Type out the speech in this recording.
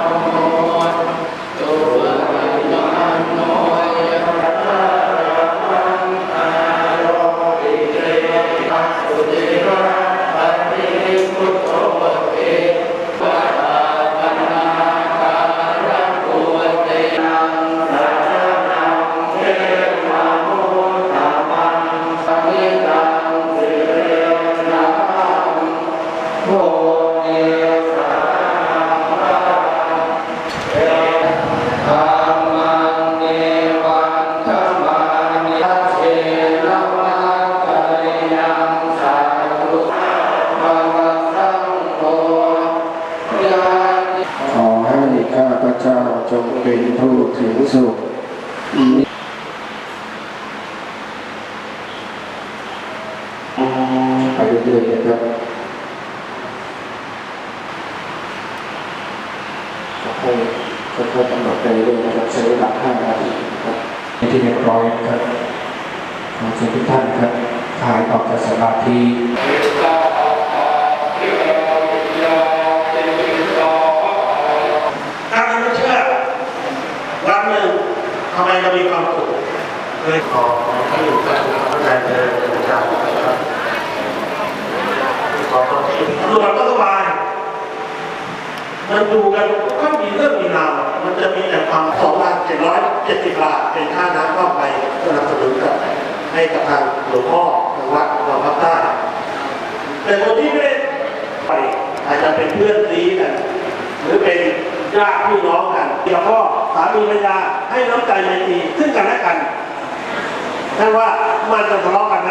ข พเจ้าจงเป็นผู้ถึงสุขไปเรื่อยๆนะครับขอให้ค่อยๆกำหนดไปเรื่อยๆนะครับใช้เวลา5นาทีครับในที่เรียบร้อยครับขอเชิญทุกท่านครับคลายออกจากสมาธิ ถ้าไม่เชื่อวันหนึ่งทำไมีความสุขเลยขอที่อยู่กับเข้าใจเจออาจารย์ครับขอขอบคุณคือมันก็สบายมันดูกันก็มีเรื่องมีราวมันจะมีแต่ความสองพันเจ็ดร้อยเจ็ดสิบบาทเป็นค่าน้ำค่าไฟสนับสนุนกับให้กับทางหลวงพ่อทางวัดเราพักได้แต่คนที่ไม่ได้ไปอาจจะเป็นเพื่อนซีกันหรือเป็นญาติพี่น้องกัน เดี๋ยวพ่อสามีภรรยาให้น้ำใจไมตรีซึ่งกันและกันท่านว่ามันจะทะเลาะกันไหม